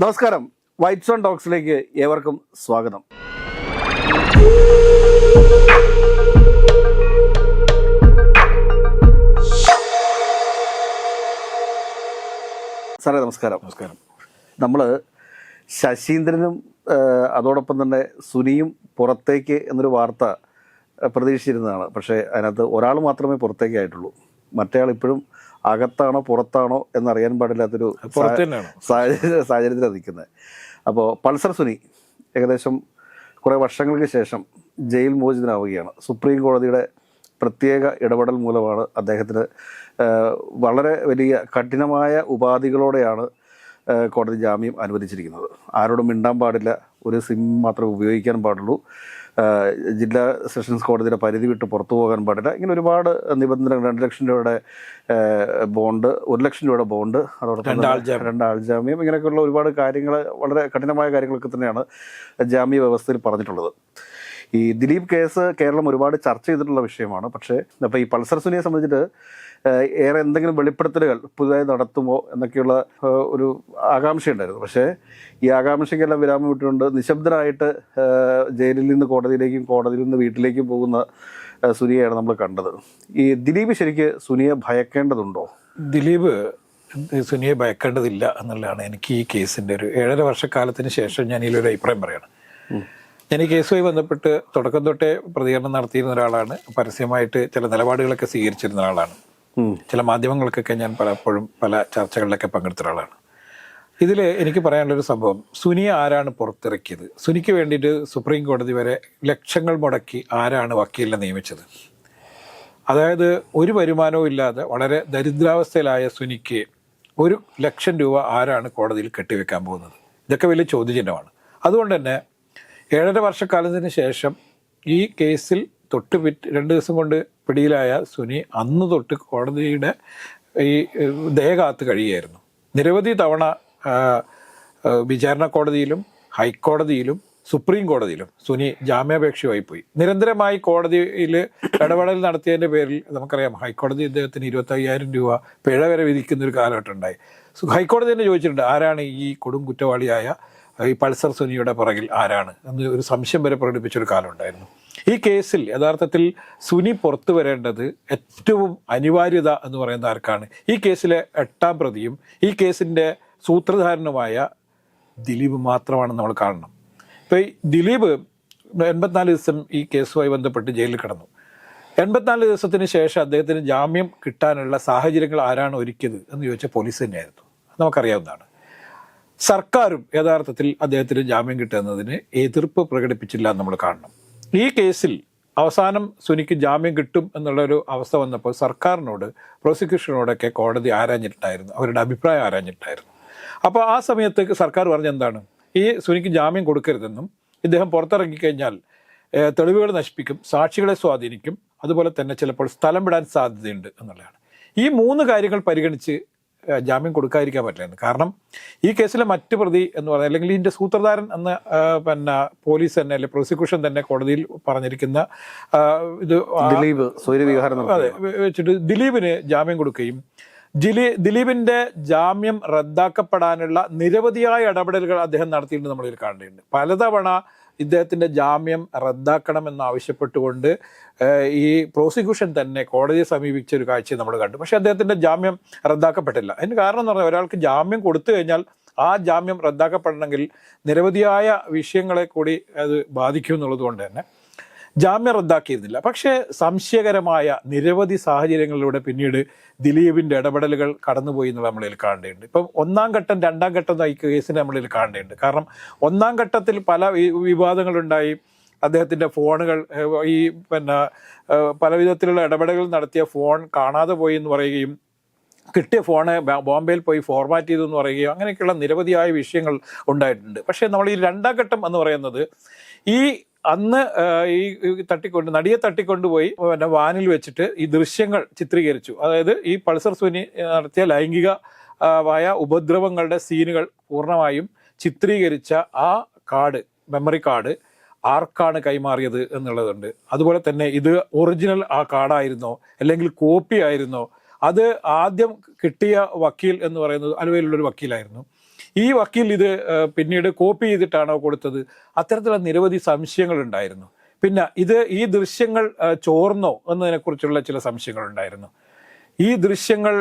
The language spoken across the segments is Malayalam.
നമസ്കാരം. വൈറ്റ് സോൺ ടോക്സിലേക്ക് ഏവർക്കും സ്വാഗതം. സാറേ നമസ്കാരം. നമസ്കാരം. നമ്മൾ ശശീന്ദ്രനും അതോടൊപ്പം തന്നെ സുനിയും പുറത്തേക്ക് എന്നൊരു വാർത്ത പ്രതീക്ഷിച്ചിരുന്നതാണ്. പക്ഷേ അതിനകത്ത് ഒരാൾ മാത്രമേ പുറത്തേക്ക് ആയിട്ടുള്ളൂ. മറ്റേയാൾ ഇപ്പോഴും അകത്താണോ പുറത്താണോ എന്നറിയാൻ പാടില്ലാത്തൊരു സാഹചര്യത്തിലാണ് നിൽക്കുന്നത്. അപ്പോൾ പൾസർ സുനി ഏകദേശം കുറേ വർഷങ്ങൾക്ക് ശേഷം ജയിൽ മോചിതനാവുകയാണ്. സുപ്രീം കോടതിയുടെ പ്രത്യേക ഇടപെടൽ മൂലമാണ് അദ്ദേഹത്തിന് വളരെ വലിയ കഠിനമായ ഉപാധികളോടെയാണ് കോടതി ജാമ്യം അനുവദിച്ചിരിക്കുന്നത്. ആരോടും മിണ്ടാൻ പാടില്ല. ഒരു സിം മാത്രമേ ഉപയോഗിക്കാൻ പാടുള്ളൂ. ജില്ലാ സെഷൻസ് കോടതിയുടെ പരിധി വിട്ട് പുറത്തു പോകാൻ പാടില്ല. ഇങ്ങനെ ഒരുപാട് നിബന്ധനകൾ രണ്ട് ലക്ഷം രൂപയുടെ ബോണ്ട് ഒരു ലക്ഷം രൂപയുടെ ബോണ്ട് അതോടൊപ്പം രണ്ടാൾ ജാമ്യം. ഇങ്ങനെയൊക്കെയുള്ള ഒരുപാട് കാര്യങ്ങൾ വളരെ കഠിനമായ കാര്യങ്ങളൊക്കെ തന്നെയാണ് ജാമ്യ വ്യവസ്ഥയിൽ പറഞ്ഞിട്ടുള്ളത്. ഈ ദിലീപ് കേസ് കേരളം ഒരുപാട് ചർച്ച ചെയ്തിട്ടുള്ള വിഷയമാണ്. പക്ഷേ അപ്പോൾ ഈ പൾസർ സുനിയെ സംബന്ധിച്ചിട്ട് ഏറെ എന്തെങ്കിലും വെളിപ്പെടുത്തലുകൾ പുതുതായി നടത്തുമോ എന്നൊക്കെയുള്ള ഒരു ആകാംക്ഷയുണ്ടായിരുന്നു പക്ഷേ ഈ ആകാംക്ഷയ്ക്കെല്ലാം വിരാമം വിട്ടുകൊണ്ട് നിശബ്ദനായിട്ട് ജയിലിൽ നിന്ന് കോടതിയിലേക്കും കോടതിയിൽ നിന്ന് വീട്ടിലേക്കും പോകുന്ന സുനിയാണ് നമ്മൾ കണ്ടത്. ഈ ദിലീപ് ശരിക്ക് സുനിയെ ഭയക്കേണ്ടതുണ്ടോ? ദിലീപ് സുനിയെ ഭയക്കേണ്ടതില്ല എന്നുള്ളതാണ് എനിക്ക് ഈ കേസിന്റെ ഒരു ഏഴര വർഷക്കാലത്തിന് ശേഷം ഞാൻ ഇതിലൊരു അഭിപ്രായം പറയണം. ഞാൻ ഈ കേസുമായി ബന്ധപ്പെട്ട് തുടക്കം തൊട്ടേ പ്രതികരണം നടത്തിയിരുന്ന ഒരാളാണ്. പരസ്യമായിട്ട് ചില നിലപാടുകളൊക്കെ സ്വീകരിച്ചിരുന്ന ഉം. ചില മാധ്യമങ്ങൾക്കൊക്കെ ഞാൻ പലപ്പോഴും പല ചർച്ചകളിലൊക്കെ പങ്കെടുത്ത ഒരാളാണ്. ഇതിൽ എനിക്ക് പറയാനുള്ളൊരു സംഭവം സുനിയെ ആരാണ് പുറത്തിറക്കിയത്? സുനിക്ക് വേണ്ടിയിട്ട് സുപ്രീം കോടതി വരെ ലക്ഷങ്ങൾ മുടക്കി ആരാണ് വക്കീലിനെ നിയമിച്ചത്? അതായത് ഒരു വരുമാനവും ഇല്ലാതെ വളരെ ദരിദ്രാവസ്ഥയിലായ സുനിക്ക് ഒരു ലക്ഷം രൂപ ആരാണ് കോടതിയിൽ കെട്ടിവെക്കാൻ പോകുന്നത്? ഇതൊക്കെ വലിയ ചോദ്യചിഹ്നമാണ്. അതുകൊണ്ട് തന്നെ ഏഴര വർഷക്കാലത്തിന് ശേഷം ഈ കേസിൽ തൊട്ട് പിറ്റ് രണ്ട് ദിവസം കൊണ്ട് പിടിയിലായ സുനി അന്ന് തൊട്ട് കോടതിയുടെ ഈ ഏഹ്, ദയ കാത്ത് കഴിയുകയായിരുന്നു. നിരവധി തവണ വിചാരണ കോടതിയിലും ഹൈക്കോടതിയിലും സുപ്രീം കോടതിയിലും സുനി ജാമ്യാപേക്ഷയുമായി പോയി. നിരന്തരമായി കോടതിയിൽ ഇടപെടൽ നടത്തിയതിന്റെ പേരിൽ നമുക്കറിയാം ഹൈക്കോടതി ഇദ്ദേഹത്തിന് ഇരുപത്തി അയ്യായിരം രൂപ പിഴ വരെ വിധിക്കുന്ന ഒരു കാലഘട്ടം ഉണ്ടായി. ഹൈക്കോടതി തന്നെ ചോദിച്ചിട്ടുണ്ട് ആരാണ് ഈ കൊടും കുറ്റവാളിയായ ഈ പൾസർ സുനിയുടെ പുറകിൽ ആരാണ്? എന്ന് ഒരു സംശയം വരെ പ്രകടിപ്പിച്ചൊരു കാലം ഉണ്ടായിരുന്നു. ഈ കേസിൽ യഥാർത്ഥത്തിൽ സുനി പുറത്തു വരേണ്ടത് ഏറ്റവും അനിവാര്യത എന്ന് പറയുന്ന ആർക്കാണ്? ഈ കേസിലെ എട്ടാം പ്രതിയും ഈ കേസിന്റെ സൂത്രധാരനുമായ ദിലീപ് മാത്രമാണ് നമ്മൾ കാണണം. ഇപ്പോൾ ഈ ദിലീപ് എൺപത്തിനാല് ദിവസം ഈ കേസുമായി ബന്ധപ്പെട്ട് ജയിലിൽ കിടന്നു. എൺപത്തിനാല് ദിവസത്തിന് ശേഷം അദ്ദേഹത്തിന് ജാമ്യം കിട്ടാനുള്ള സാഹചര്യങ്ങൾ ആരാണ് ഒരുക്കിയത് എന്ന് ചോദിച്ചാൽ പോലീസ് തന്നെയായിരുന്നു. നമുക്കറിയാവുന്നതാണ്. സർക്കാരും യഥാർത്ഥത്തിൽ അദ്ദേഹത്തിന് ജാമ്യം കിട്ടുന്നതിന് എതിർപ്പ് പ്രകടിപ്പിച്ചില്ല നമ്മൾ കാണണം. ഈ കേസിൽ അവസാനം സുനിക്ക് ജാമ്യം കിട്ടും എന്നുള്ളൊരു അവസ്ഥ വന്നപ്പോൾ സർക്കാരിനോട് പ്രോസിക്യൂഷനോടൊക്കെ കോടതി ആരാഞ്ഞിട്ടുണ്ടായിരുന്നു. അവരുടെ അഭിപ്രായം ആരാഞ്ഞിട്ടുണ്ടായിരുന്നു. അപ്പോൾ ആ സമയത്ത് സർക്കാർ പറഞ്ഞെന്താണ് ഈ സുനിക്ക് ജാമ്യം കൊടുക്കരുതെന്നും ഇദ്ദേഹം പുറത്തിറങ്ങിക്കഴിഞ്ഞാൽ തെളിവുകൾ നശിപ്പിക്കും സാക്ഷികളെ സ്വാധീനിക്കും അതുപോലെ തന്നെ ചിലപ്പോൾ സ്ഥലം വിടാൻ സാധ്യതയുണ്ട് എന്നുള്ളതാണ്. ഈ മൂന്ന് കാര്യങ്ങൾ പരിഗണിച്ച് ജാമ്യം കൊടുക്കാതിരിക്കാൻ പറ്റില്ല കാരണം ഈ കേസിലെ മറ്റ് പ്രതി എന്ന് പറഞ്ഞാൽ അല്ലെങ്കിൽ ഇതിന്റെ സൂത്രധാരൻ എന്ന് പിന്നെ പോലീസ് തന്നെ അല്ലെങ്കിൽ പ്രോസിക്യൂഷൻ തന്നെ കോടതിയിൽ പറഞ്ഞിരിക്കുന്ന ഇത് ദിലീപ് സൂര്യവിഹാരം അതെ വെച്ചിട്ട് ദിലീപിന് ജാമ്യം കൊടുക്കുകയും ജിലി ദിലീപിന്റെ ജാമ്യം റദ്ദാക്കപ്പെടാനുള്ള നിരവധിയായ ഇടപെടലുകൾ അദ്ദേഹം നടത്തിയിട്ടുണ്ട് നമ്മളിൽ കാണേണ്ടതുണ്ട് പലതവണ ഇദ്ദേഹത്തിന്റെ ജാമ്യം റദ്ദാക്കണമെന്നാവശ്യപ്പെട്ടുകൊണ്ട് ഈ പ്രോസിക്യൂഷൻ തന്നെ കോടതിയെ സമീപിച്ച ഒരു കാഴ്ച നമ്മൾ കണ്ടു. പക്ഷേ അദ്ദേഹത്തിന്റെ ജാമ്യം റദ്ദാക്കപ്പെട്ടില്ല. അതിന് കാരണം എന്ന് പറഞ്ഞാൽ ഒരാൾക്ക് ജാമ്യം കൊടുത്തു കഴിഞ്ഞാൽ ആ ജാമ്യം റദ്ദാക്കപ്പെടണമെങ്കിൽ നിരവധിയായ വിഷയങ്ങളെ കൂടി അത് ബാധിക്കും എന്നുള്ളത് കൊണ്ട് തന്നെ. ജാമ്യം റദ്ദാക്കിയിരുന്നില്ല. പക്ഷേ സംശയകരമായ നിരവധി സാഹചര്യങ്ങളിലൂടെ പിന്നീട് ദിലീപിന്റെ ഇടപെടലുകൾ കടന്നുപോയി എന്നുള്ള നമ്മളിൽ കാണേണ്ടതുണ്ട് ഇപ്പം ഒന്നാം ഘട്ടം രണ്ടാം ഘട്ടം ഈ കേസിനെ നമ്മളിൽ കാണേണ്ടതുണ്ട് കാരണം ഒന്നാം ഘട്ടത്തിൽ പല വിവാദങ്ങളുണ്ടായി. അദ്ദേഹത്തിന്റെ ഫോണുകൾ ഈ പിന്നെ പല വിധത്തിലുള്ള ഇടപെടലുകൾ നടത്തിയ ഫോൺ കാണാതെ പോയി എന്ന് പറയുകയും കിട്ടിയ ഫോണ് ബോംബെയിൽ പോയി ഫോർമാറ്റ് ചെയ്തു എന്ന് പറയുകയും അങ്ങനെയൊക്കെയുള്ള നിരവധിയായ വിഷയങ്ങൾ ഉണ്ടായിട്ടുണ്ട്. പക്ഷേ നമ്മൾ ഈ രണ്ടാം ഘട്ടം എന്ന് പറയുന്നത് ഈ അന്ന് ഈ തട്ടിക്കൊണ്ട് നടിയെ തട്ടിക്കൊണ്ടുപോയി പിന്നെ വാനിൽ വെച്ചിട്ട് ഈ ദൃശ്യങ്ങൾ ചിത്രീകരിച്ചു. അതായത് ഈ പൾസർ സുനി നടത്തിയ ലൈംഗിക ആയ ഉപദ്രവങ്ങളുടെ സീനുകൾ പൂർണമായും ചിത്രീകരിച്ച ആ കാർഡ് മെമ്മറി കാർഡ് ആർക്കാണ് കൈമാറിയത് എന്നുള്ളതുണ്ട്. അതുപോലെ തന്നെ ഇത് ഒറിജിനൽ ആ കാർഡായിരുന്നോ അല്ലെങ്കിൽ കോപ്പി ആയിരുന്നോ അത് ആദ്യം കിട്ടിയ വക്കീൽ എന്ന് പറയുന്നത് ആലുവയിലുള്ള ഒരു വക്കീലായിരുന്നു. ഈ വക്കീൽ ഇത് പിന്നീട് കോപ്പി ചെയ്തിട്ടാണോ കൊടുത്തത്? അത്തരത്തിലുള്ള നിരവധി സംശയങ്ങൾ ഉണ്ടായിരുന്നു. പിന്നെ ഇത് ഈ ദൃശ്യങ്ങൾ ചോർന്നോ എന്നതിനെക്കുറിച്ചുള്ള ചില സംശയങ്ങൾ ഉണ്ടായിരുന്നു. ഈ ദൃശ്യങ്ങൾ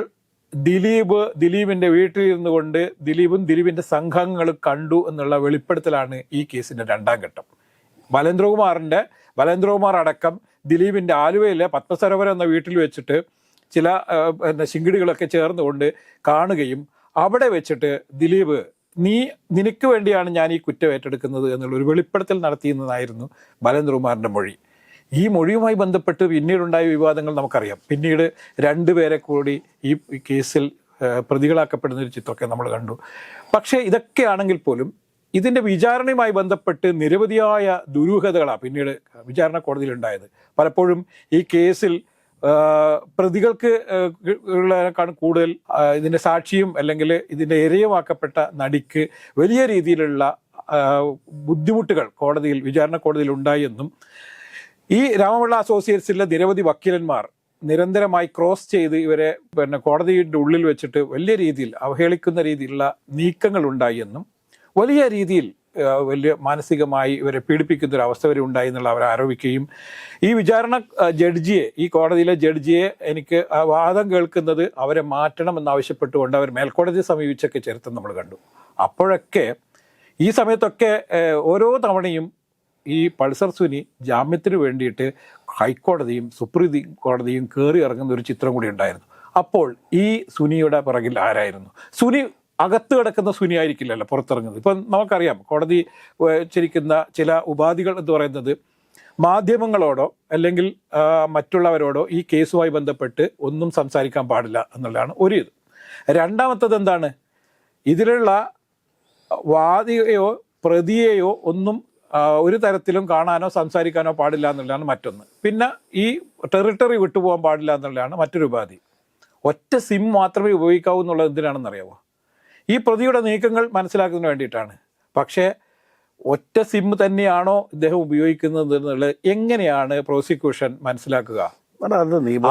ദിലീപ് ദിലീപിന്റെ വീട്ടിലിരുന്നു കൊണ്ട് ദിലീപും ദിലീപിന്റെ സംഘങ്ങളും കണ്ടു എന്നുള്ള വെളിപ്പെടുത്തലാണ് ഈ കേസിന്റെ രണ്ടാം ഘട്ടം. ബലേന്ദ്രകുമാറിന്റെ ബലേന്ദ്രകുമാർ അടക്കം ദിലീപിന്റെ ആലുവയിലെ പത്മസരോവരം എന്ന വീട്ടിൽ വെച്ചിട്ട് ചില പിന്നെ ശിങ്കിടികളൊക്കെ ചേർന്നുകൊണ്ട് കാണുകയും അവിടെ വെച്ചിട്ട് ദിലീപ് നീ നിനക്ക് വേണ്ടിയാണ് ഞാൻ ഈ കുറ്റം ഏറ്റെടുക്കുന്നത് എന്നുള്ള ഒരു വെളിപ്പെടുത്തൽ നടത്തിയെന്നതായിരുന്നു ബലേന്ദ്രകുമാറിന്റെ മൊഴി. ഈ മൊഴിയുമായി ബന്ധപ്പെട്ട് പിന്നീടുണ്ടായ വിവാദങ്ങൾ നമുക്കറിയാം. പിന്നീട് രണ്ടു പേരെ കൂടി ഈ കേസിൽ പ്രതികളാക്കപ്പെടുന്ന ഒരു ചിത്രമൊക്കെ നമ്മൾ കണ്ടു. പക്ഷേ ഇതൊക്കെയാണെങ്കിൽ പോലും ഇതിന്റെ വിചാരണയുമായി ബന്ധപ്പെട്ട് നിരവധിയായ ദുരൂഹതകളാണ് പിന്നീട് വിചാരണ കോടതിയിൽ ഉണ്ടായത് പലപ്പോഴും ഈ കേസിൽ പ്രതികൾക്ക് ഉള്ളതിനേക്കാൾ കൂടുതൽ ഇതിന്റെ സാക്ഷിയും അല്ലെങ്കിൽ ഇതിന്റെ ഇരയുമാക്കപ്പെട്ട നടിക്ക് വലിയ രീതിയിലുള്ള ബുദ്ധിമുട്ടുകൾ കോടതിയിൽ വിചാരണ കോടതിയിൽ ഉണ്ടായി എന്നും ഈ രാമപിള്ള അസോസിയേറ്റ്സിലെ നിരവധി വക്കീലന്മാർ നിരന്തരമായി ക്രോസ് ചെയ്ത് ഇവരെ പിന്നെ കോടതിയുടെ ഉള്ളിൽ വെച്ചിട്ട് വലിയ രീതിയിൽ അവഹേളിക്കുന്ന രീതിയിലുള്ള നീക്കങ്ങൾ ഉണ്ടായി എന്നും വലിയ രീതിയിൽ വലിയ മാനസികമായി ഇവരെ പീഡിപ്പിക്കുന്ന ഒരു അവസ്ഥ വരെ ഉണ്ടായി എന്നുള്ള അവർ ആരോപിക്കുകയും ഈ വിചാരണ ജഡ്ജിയെ ഈ കോടതിയിലെ ജഡ്ജിയെ എനിക്ക് വാദം കേൾക്കുന്നത് അവരെ മാറ്റണം എന്നാവശ്യപ്പെട്ടുകൊണ്ട് അവർ മേൽക്കോടതിയെ സമീപിച്ചൊക്കെ ചരിത്രം നമ്മൾ കണ്ടു. അപ്പോഴൊക്കെ ഈ സമയത്തൊക്കെ ഓരോ തവണയും ഈ പൾസർ സുനി ജാമ്യത്തിന് വേണ്ടിയിട്ട് ഹൈക്കോടതിയും സുപ്രീം കോടതിയും കയറി ഇറങ്ങുന്ന ഒരു ചിത്രം കൂടി ഉണ്ടായിരുന്നു. അപ്പോൾ ഈ സുനിയുടെ പിറകിൽ ആരായിരുന്നു? സുനി അകത്ത് കിടക്കുന്ന സുനി ആയിരിക്കില്ലല്ലോ പുറത്തിറങ്ങുന്നത്. ഇപ്പം നമുക്കറിയാം കോടതി വച്ചിരിക്കുന്ന ചില ഉപാധികൾ എന്ന് പറയുന്നത് മാധ്യമങ്ങളോടോ അല്ലെങ്കിൽ മറ്റുള്ളവരോടോ ഈ കേസുമായി ബന്ധപ്പെട്ട് ഒന്നും സംസാരിക്കാൻ പാടില്ല എന്നുള്ളതാണ് ഒരു ഇത് രണ്ടാമത്തത് എന്താണ്? ഇതിലുള്ള വാദിയെയോ പ്രതിയെയോ ഒന്നും ഒരു തരത്തിലും കാണാനോ സംസാരിക്കാനോ പാടില്ല എന്നുള്ളതാണ് മറ്റൊന്ന്. പിന്നെ ഈ ടെറിട്ടറി വിട്ടുപോകാൻ പാടില്ല എന്നുള്ളതാണ് മറ്റൊരു ഉപാധി. ഒറ്റ സിം മാത്രമേ ഉപയോഗിക്കാവൂ എന്നുള്ളത് എന്തിനാണെന്ന് അറിയാമോ ഈ പ്രതിയുടെ നീക്കങ്ങൾ മനസ്സിലാക്കുന്നതിന് വേണ്ടിയിട്ടാണ്. പക്ഷേ ഒറ്റ സിം തന്നെയാണോ ഇദ്ദേഹം ഉപയോഗിക്കുന്നത് എന്നുള്ളത് എങ്ങനെയാണ് പ്രോസിക്യൂഷൻ മനസ്സിലാക്കുക?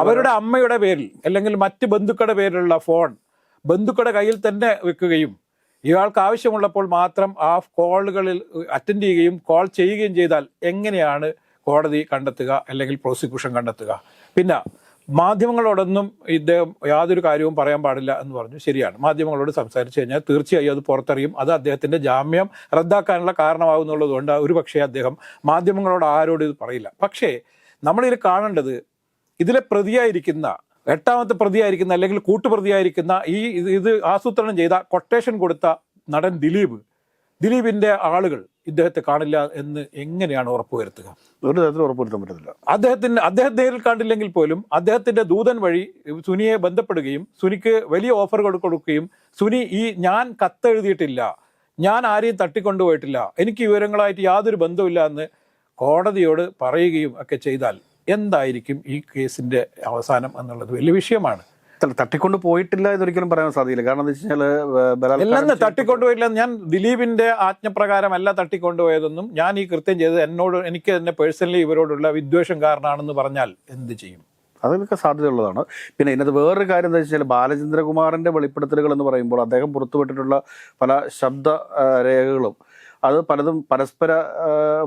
അവരുടെ അമ്മയുടെ പേരിൽ അല്ലെങ്കിൽ മറ്റ് ബന്ധുക്കളുടെ പേരിലുള്ള ഫോൺ ബന്ധുക്കളുടെ കയ്യിൽ തന്നെ വെക്കുകയും ഇയാൾക്ക് ആവശ്യമുള്ളപ്പോൾ മാത്രം ആ കോളുകളിൽ അറ്റൻഡ് ചെയ്യുകയും കോൾ ചെയ്യുകയും ചെയ്താൽ എങ്ങനെയാണ് കോടതി കണ്ടെത്തുക അല്ലെങ്കിൽ പ്രോസിക്യൂഷൻ കണ്ടെത്തുക? പിന്നെ മാധ്യമങ്ങളോടൊന്നും ഇദ്ദേഹം യാതൊരു കാര്യവും പറയാൻ പാടില്ല എന്ന് പറഞ്ഞു. ശരിയാണ്. മാധ്യമങ്ങളോട് സംസാരിച്ചു കഴിഞ്ഞാൽ തീർച്ചയായും അത് പുറത്തറിയും. അത് അദ്ദേഹത്തിന്റെ ജാമ്യം റദ്ദാക്കാനുള്ള കാരണമാകുന്നുള്ളതുകൊണ്ട് ഒരുപക്ഷെ അദ്ദേഹം മാധ്യമങ്ങളോട് ആരോടും ഇത് പറയില്ല. പക്ഷേ നമ്മളിതിൽ കാണേണ്ടത് ഇതിലെ പ്രതിയായിരിക്കുന്ന എട്ടാമത്തെ പ്രതിയായിരിക്കുന്ന അല്ലെങ്കിൽ കൂട്ടുപ്രതിയായിരിക്കുന്ന ഈ ഇത് ആസൂത്രണം ചെയ്ത കൊട്ടേഷൻ കൊടുത്ത നടൻ ദിലീപ് ദിലീപിന്റെ ആളുകൾ ഇദ്ദേഹത്തെ കാണില്ല എന്ന് എങ്ങനെയാണ് ഉറപ്പുവരുത്തുക ഒരു തരത്തിൽ ഉറപ്പുവരുത്താൻ പറ്റത്തില്ല. അദ്ദേഹത്തിന് അദ്ദേഹം നേരിൽ കണ്ടില്ലെങ്കിൽ പോലും അദ്ദേഹത്തിന്റെ ദൂതൻ വഴി സുനിയെ ബന്ധപ്പെടുകയും സുനിക്ക് വലിയ ഓഫറുകൾ കൊടുക്കുകയും സുനി ഈ ഞാൻ കത്തെഴുതിയിട്ടില്ല. ഞാൻ ആരെയും തട്ടിക്കൊണ്ടുപോയിട്ടില്ല. എനിക്ക് വിവരങ്ങളായിട്ട് യാതൊരു ബന്ധവുമില്ല എന്ന് കോടതിയോട് പറയുകയും ഒക്കെ ചെയ്താൽ എന്തായിരിക്കും ഈ കേസിന്റെ അവസാനം എന്നുള്ളത് വലിയ വിഷയമാണ്. തട്ടിക്കൊണ്ട് പോയിട്ടില്ല എന്നൊരിക്കലും പറയാൻ സാധിക്കില്ല. കാരണം എന്താ വെച്ച് എല്ലാം തട്ടിക്കൊണ്ട് പോയിട്ടില്ല. ഞാൻ ദിലീപിന്റെ ആജ്ഞപ്രകാരമല്ല തട്ടിക്കൊണ്ടുപോയതെന്നും ഞാൻ ഈ കൃത്യം ചെയ്തത് എന്നോട് എനിക്ക് തന്നെ പേഴ്സണലി ഇവരോടുള്ള വിദ്വേഷം കാരണമാണെന്ന് പറഞ്ഞാൽ എന്ത് ചെയ്യും? അതിനൊക്കെ സാധ്യതയുള്ളതാണ്. പിന്നെ ഇതിനകത്ത് വേറൊരു കാര്യം എന്താ വെച്ചാൽ ബാലചന്ദ്രകുമാറിന്റെ വെളിപ്പെടുത്തലുകൾ എന്ന് പറയുമ്പോൾ അദ്ദേഹം പുറത്തുവിട്ടിട്ടുള്ള പല ശബ്ദ രേഖകളും അത് പലതും പരസ്പര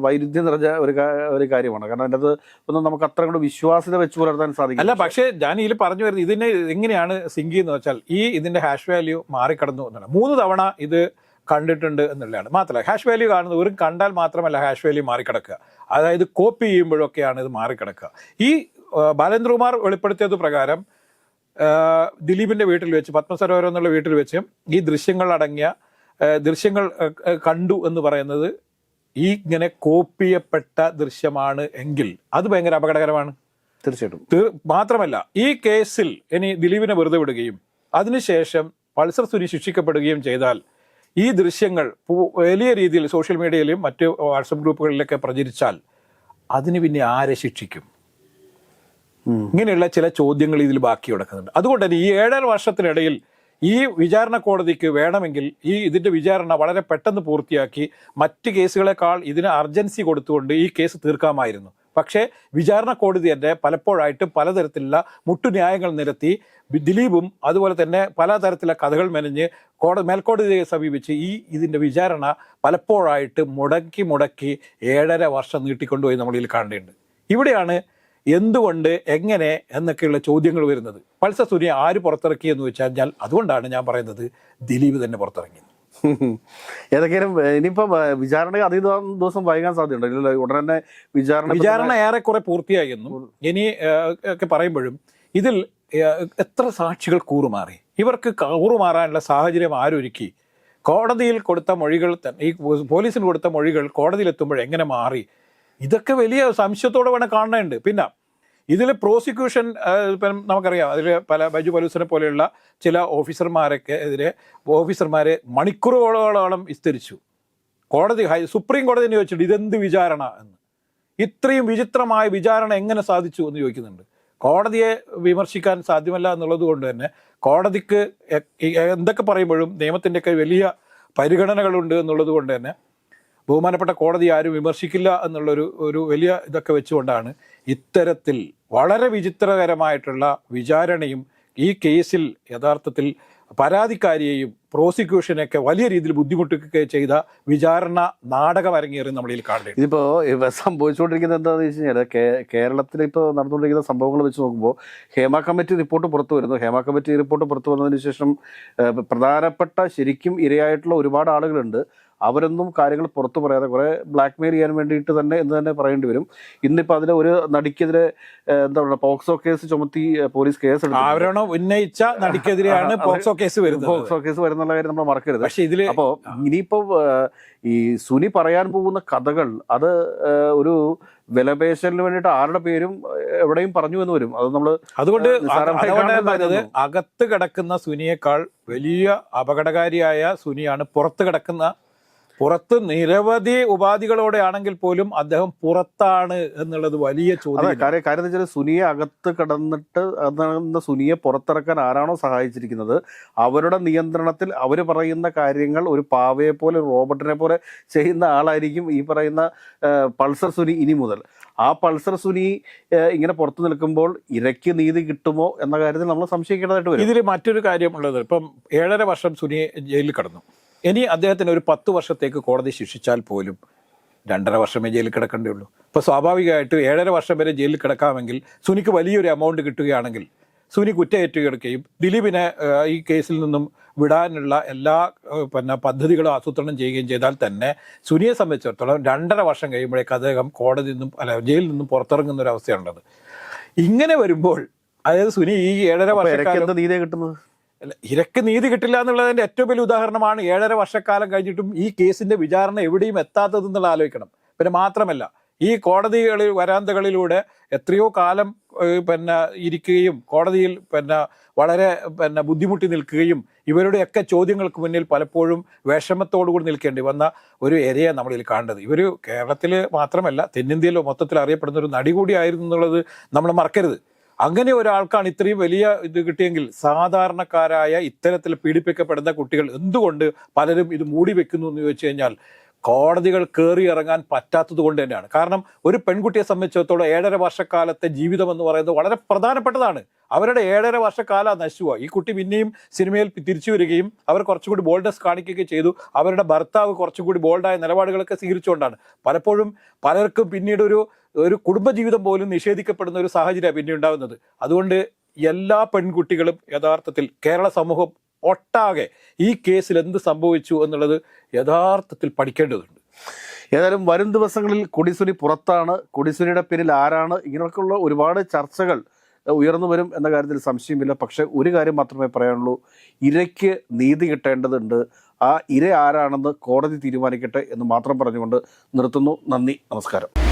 വൈരുദ്ധ്യം നിറഞ്ഞ ഒരു ഒരു കാര്യമാണ്. കാരണം അതിന്റെ അത് ഒന്നും നമുക്ക് അത്ര കൂടെ വിശ്വാസ്യത വെച്ച് പുലർത്താൻ സാധിക്കും അല്ല പക്ഷേ ഞാൻ ഇതിൽ പറഞ്ഞു വരുന്നത് ഇതിനെ എങ്ങനെയാണ് സിങ്ക് എന്ന് വെച്ചാൽ ഈ ഇതിന്റെ ഹാഷ് വാല്യൂ മാറിക്കടന്നു എന്നാണ് മൂന്ന് തവണ ഇത് കണ്ടിട്ടുണ്ട് എന്നുള്ളതാണ്. മാത്രമല്ല ഹാഷ് വാല്യൂ കാണുന്നത് ഒരു കണ്ടാൽ മാത്രമല്ല ഹാഷ് വാല്യൂ മാറിക്കിടക്കുക. അതായത് കോപ്പി ചെയ്യുമ്പോഴൊക്കെയാണ് ഇത് മാറിക്കിടക്കുക. ഈ ബാലേന്ദ്രകുമാർ വെളിപ്പെടുത്തിയത് പ്രകാരം ദിലീപിന്റെ വീട്ടിൽ വെച്ച് പത്മസരോവരം എന്നുള്ള വീട്ടിൽ വെച്ച് ഈ ദൃശ്യങ്ങൾ അടങ്ങിയ ദൃശ്യങ്ങൾ കണ്ടു എന്ന് പറയുന്നത് ഈ ഇങ്ങനെ കോപ്പിയപ്പെട്ട ദൃശ്യമാണ് എങ്കിൽ അത് ഭയങ്കര അപകടകരമാണ്. തീർച്ചയായിട്ടും. മാത്രമല്ല ഈ കേസിൽ ഇനി ദിലീപിനെ വെറുതെ വിടുകയും അതിനുശേഷം പൾസർ സുനി ശിക്ഷിക്കപ്പെടുകയും ചെയ്താൽ ഈ ദൃശ്യങ്ങൾ വലിയ രീതിയിൽ സോഷ്യൽ മീഡിയയിലും മറ്റ് വാട്സപ്പ് ഗ്രൂപ്പുകളിലൊക്കെ പ്രചരിച്ചാൽ അതിന് പിന്നെ ആരെ ശിക്ഷിക്കും? ഇങ്ങനെയുള്ള ചില ചോദ്യങ്ങൾ ഇതിൽ ബാക്കി കിടക്കുന്നുണ്ട്. അതുകൊണ്ട് തന്നെ ഈ ഏഴര വർഷത്തിനിടയിൽ ഈ വിചാരണ കോടതിക്ക് വേണമെങ്കിൽ ഈ ഇതിന്റെ വിചാരണ വളരെ പെട്ടെന്ന് പൂർത്തിയാക്കി മറ്റ് കേസുകളെക്കാൾ ഇതിന് അർജൻസി കൊടുത്തുകൊണ്ട് ഈ കേസ് തീർക്കാമായിരുന്നു. പക്ഷേ വിചാരണ കോടതി തന്നെ പലപ്പോഴായിട്ട് പലതരത്തിലുള്ള മുട്ടുന്യായങ്ങൾ നിരത്തി ദിലീപും അതുപോലെ തന്നെ പലതരത്തിലുള്ള കഥകൾ മെനഞ്ഞ് കോട മേൽക്കോടതിയെ സമീപിച്ച് ഈ ഇതിന്റെ വിചാരണ പലപ്പോഴായിട്ട് മുടക്കി മുടക്കി ഏഴര വർഷം നീട്ടിക്കൊണ്ടുപോയി നമ്മളിൽ കാണേണ്ടതുണ്ട് ഇവിടെയാണ് എന്തുകൊണ്ട് എങ്ങനെ എന്നൊക്കെയുള്ള ചോദ്യങ്ങൾ വരുന്നത്. പൾസ സൂര്യ ആര് പുറത്തിറക്കി എന്ന് വെച്ച് കഴിഞ്ഞാൽ അതുകൊണ്ടാണ് ഞാൻ പറയുന്നത് ദിലീപ് തന്നെ പുറത്തിറങ്ങി. ഏതൊക്കെയാലും ഇനിയിപ്പം വിചാരണ അധികം ദിവസം വൈകാൻ സാധ്യതയുണ്ട്? ഉടനെ തന്നെ വിചാരണ വിചാരണ ഏറെക്കുറെ പൂർത്തിയായി എന്നും ഇനി ഒക്കെ പറയുമ്പോഴും ഇതിൽ എത്ര സാക്ഷികൾ കൂറുമാറി? ഇവർക്ക് കൂറുമാറാനുള്ള സാഹചര്യം ആരൊരുക്കി? കോടതിയിൽ കൊടുത്ത മൊഴികൾ തന്നെ ഈ പോലീസിന് കൊടുത്ത മൊഴികൾ കോടതിയിൽ എത്തുമ്പോൾ എങ്ങനെ മാറി? ഇതൊക്കെ വലിയ സംശയത്തോടെ വേണം കാണേണ്ടത് പിന്നെ ഇതിൽ പ്രോസിക്യൂഷൻ ഇപ്പം നമുക്കറിയാം. അതിൽ പല ബൈജു പലൂസിനെ പോലെയുള്ള ചില ഓഫീസർമാരൊക്കെ എതിരെ ഓഫീസർമാരെ മണിക്കൂറുകളോളം വിസ്തരിച്ചു. കോടതി ഹൈ സുപ്രീം കോടതി ചോദിച്ചിട്ട് ഇതെന്ത് വിചാരണ? എന്ന്. ഇത്രയും വിചിത്രമായ വിചാരണ എങ്ങനെ സാധിച്ചു എന്ന് ചോദിക്കുന്നുണ്ട്. കോടതിയെ വിമർശിക്കാൻ സാധ്യമല്ല എന്നുള്ളത് കൊണ്ട് തന്നെ കോടതിക്ക് എന്തൊക്കെ പറയുമ്പോഴും നിയമത്തിന്റെയൊക്കെ വലിയ പരിഗണനകളുണ്ട് എന്നുള്ളത് കൊണ്ട് തന്നെ ബഹുമാനപ്പെട്ട കോടതി ആരും വിമർശിക്കില്ല എന്നുള്ളൊരു ഒരു വലിയ ഇതൊക്കെ വെച്ചുകൊണ്ടാണ് ഇത്തരത്തിൽ വളരെ വിചിത്രകരമായിട്ടുള്ള വിചാരണയും ഈ കേസിൽ യഥാർത്ഥത്തിൽ പരാതിക്കാരിയെയും പ്രോസിക്യൂഷനെയൊക്കെ വലിയ രീതിയിൽ ബുദ്ധിമുട്ടുകയൊക്കെ ചെയ്ത വിചാരണ നാടകം അരങ്ങേറി നമ്മളിൽ കാണുന്നത് ഇതിപ്പോ ഇവ സംഭവിച്ചുകൊണ്ടിരിക്കുന്നത് എന്താണെന്ന് വെച്ച് കഴിഞ്ഞാൽ കേരളത്തിൽ ഇപ്പോൾ നടന്നുകൊണ്ടിരിക്കുന്ന സംഭവങ്ങൾ വെച്ച് നോക്കുമ്പോൾ ഹേമ കമ്മിറ്റി റിപ്പോർട്ട് പുറത്തു വരുന്നു. ഹേമ കമ്മിറ്റി റിപ്പോർട്ട് പുറത്തു വന്നതിന് ശേഷം പ്രധാനപ്പെട്ട ശരിക്കും ഇരയായിട്ടുള്ള ഒരുപാട് ആളുകളുണ്ട്. അവരൊന്നും കാര്യങ്ങൾ പുറത്തു പറയാതെ കുറെ ബ്ലാക്ക് മെയിൽ ചെയ്യാൻ വേണ്ടിയിട്ട് തന്നെ എന്ന് തന്നെ പറയേണ്ടി വരും. ഇന്നിപ്പോൾ അതിൽ ഒരു നടിക്കെതിരെ എന്താ പറയുക പോക്സോ കേസ് ചുമത്തി പോലീസ് കേസ് ആരോണം ഉന്നയിച്ച നടിക്കെതിരെയാണ് പോക്സോ കേസ് വരുന്നത്. പോക്സോ കേസ് വരുന്നുള്ള കാര്യം നമ്മൾ മറക്കരുത്. പക്ഷെ ഇതിൽ അപ്പോ ഇനിയിപ്പോ ഈ സുനി പറയാൻ പോകുന്ന കഥകൾ അത് ഒരു വിലപേശലിന് വേണ്ടിയിട്ട് ആരുടെ പേരും എവിടെയും പറഞ്ഞു എന്ന് വരും. അത് നമ്മൾ അതുകൊണ്ട്. അകത്ത് കിടക്കുന്ന സുനിയേക്കാൾ വലിയ അപകടകാരിയായ സുനിയാണ് പുറത്ത് കിടക്കുന്ന പുറത്ത് നിരവധി ഉപാധികളോടെ ആണെങ്കിൽ പോലും അദ്ദേഹം പുറത്താണ് എന്നുള്ളത് വലിയ ചോദ്യം കാര്യം കാര്യം എന്ന് വെച്ചാൽ സുനിയെ അകത്ത് കിടന്നിട്ട് സുനിയെ പുറത്തിറക്കാൻ ആരാണോ സഹായിച്ചിരിക്കുന്നത് അവരുടെ നിയന്ത്രണത്തിൽ അവർ പറയുന്ന കാര്യങ്ങൾ ഒരു പാവയെ പോലെ റോബർട്ടിനെ റോബോട്ടിനെ പോലെ ചെയ്യുന്ന ആളായിരിക്കും ഈ പറയുന്ന പൾസർ സുനി ഇനി മുതൽ. ആ പൾസർ സുനി ഇങ്ങനെ പുറത്തു നിൽക്കുമ്പോൾ ഇരയ്ക്ക് നീതി കിട്ടുമോ എന്ന കാര്യത്തിൽ നമ്മൾ സംശയിക്കേണ്ടതായിട്ട് വരും. ഇതിൽ മറ്റൊരു കാര്യമുള്ളത് ഇപ്പം ഏഴര വർഷം സുനി ജയിലിൽ കിടന്നു. ഇനി അദ്ദേഹത്തിന് ഒരു പത്ത് വർഷത്തേക്ക് കോടതി ശിക്ഷിച്ചാൽ പോലും രണ്ടര വർഷമേ ജയിലിൽ കിടക്കേണ്ടേ ഉള്ളൂ അപ്പോൾ സ്വാഭാവികമായിട്ട് ഏഴര വർഷം വരെ ജയിലിൽ കിടക്കാമെങ്കിൽ സുനിക്ക് വലിയൊരു എമൗണ്ട് കിട്ടുകയാണെങ്കിൽ സുനി കുറ്റയേറ്റുകിടക്കുകയും ദിലീപിനെ ഈ കേസിൽ നിന്നും വിടാനുള്ള എല്ലാ പിന്നെ പദ്ധതികളും ആസൂത്രണം ചെയ്യുകയും ചെയ്താൽ തന്നെ സുനിയെ സംബന്ധിച്ചിടത്തോളം രണ്ടര വർഷം കഴിയുമ്പോഴേക്ക് അദ്ദേഹം കോടതി നിന്നും അല്ല ജയിലിൽ നിന്നും പുറത്തിറങ്ങുന്ന ഒരു അവസ്ഥയാണുള്ളത്. ഇങ്ങനെ വരുമ്പോൾ അതായത് സുനി ഈ ഏഴര വർഷം നീതിയാണ് കിട്ടുന്നത്? ഇരക്ക് നീതി കിട്ടില്ല എന്നുള്ളതിന്റെ ഏറ്റവും വലിയ ഉദാഹരണമാണ് ഏഴര വർഷക്കാലം കഴിഞ്ഞിട്ടും ഈ കേസിന്റെ വിചാരണ എവിടെയും എത്താത്തത് എന്നുള്ള ആലോചിക്കണം. പിന്നെ മാത്രമല്ല ഈ കോടതികളിൽ വരാന്തകളിലൂടെ എത്രയോ കാലം പിന്നെ ഇരിക്കുകയും കോടതിയിൽ പിന്നെ വളരെ പിന്നെ ബുദ്ധിമുട്ടി നിൽക്കുകയും ഇവരുടെയൊക്കെ ചോദ്യങ്ങൾക്ക് മുന്നിൽ പലപ്പോഴും വിഷമത്തോടുകൂടി നിൽക്കേണ്ടി വന്ന ഒരു എരയെ നമ്മളിൽ കാണേണ്ടത്. ഇവർ കേരളത്തിൽ മാത്രമല്ല തെന്നിന്ത്യയിലോ മൊത്തത്തിൽ അറിയപ്പെടുന്ന ഒരു നടി കൂടിയായിരുന്നു എന്നുള്ളത് നമ്മൾ മറക്കരുത്. അങ്ങനെ ഒരാൾക്കാണ് ഇത്രയും വലിയ ഇത് കിട്ടിയെങ്കിൽ സാധാരണക്കാരായ ഇത്തരത്തിൽ പീഡിപ്പിക്കപ്പെടുന്ന കുട്ടികൾ എന്തുകൊണ്ട് പലരും ഇത് മൂടി വെക്കുന്നു എന്ന് ചോദിച്ചു കഴിഞ്ഞാൽ കോടതികൾ കയറി ഇറങ്ങാൻ പറ്റാത്തത് കൊണ്ട് തന്നെയാണ്. കാരണം ഒരു പെൺകുട്ടിയെ സംബന്ധിച്ചിടത്തോളം ഏഴര വർഷക്കാലത്തെ ജീവിതം എന്ന് പറയുന്നത് വളരെ പ്രധാനപ്പെട്ടതാണ്. അവരുടെ ഏഴര വർഷക്കാലം നശിച്ചുപോയി ഈ കുട്ടി പിന്നെയും സിനിമയിൽ തിരിച്ചു വരികയും അവർ കുറച്ചുകൂടി ബോൾഡസ് കാണിക്കുകയും ചെയ്തു. അവരുടെ ഭർത്താവ് കുറച്ചുകൂടി ബോൾഡായ നിലപാടുകളൊക്കെ സ്വീകരിച്ചുകൊണ്ടാണ്. പലപ്പോഴും പലർക്കും പിന്നീട് ഒരു ഒരു കുടുംബജീവിതം പോലും നിഷേധിക്കപ്പെടുന്ന ഒരു സാഹചര്യമാണ് പിന്നെ ഉണ്ടാകുന്നത് അതുകൊണ്ട് എല്ലാ പെൺകുട്ടികളും യഥാർത്ഥത്തിൽ കേരള സമൂഹം ഒട്ടാകെ ഈ കേസിൽ എന്ത് സംഭവിച്ചു എന്നുള്ളത് യഥാർത്ഥത്തിൽ പഠിക്കേണ്ടതുണ്ട്. ഏതായാലും വരും ദിവസങ്ങളിൽ കൊടിസുനി പുറത്താണ്. കൊടിസുനിയുടെ പേരിൽ ആരാണ്? ഇങ്ങനെയൊക്കെയുള്ള ഒരുപാട് ചർച്ചകൾ ഉയർന്നു വരും എന്ന കാര്യത്തിൽ സംശയമില്ല. പക്ഷേ ഒരു കാര്യം മാത്രമേ പറയാനുള്ളൂ. ഇരയ്ക്ക് നീതി കിട്ടേണ്ടതുണ്ട്. ആ ഇര ആരാണെന്ന് കോടതി തീരുമാനിക്കട്ടെ എന്ന് മാത്രം പറഞ്ഞുകൊണ്ട് നിർത്തുന്നു. നന്ദി. നമസ്കാരം.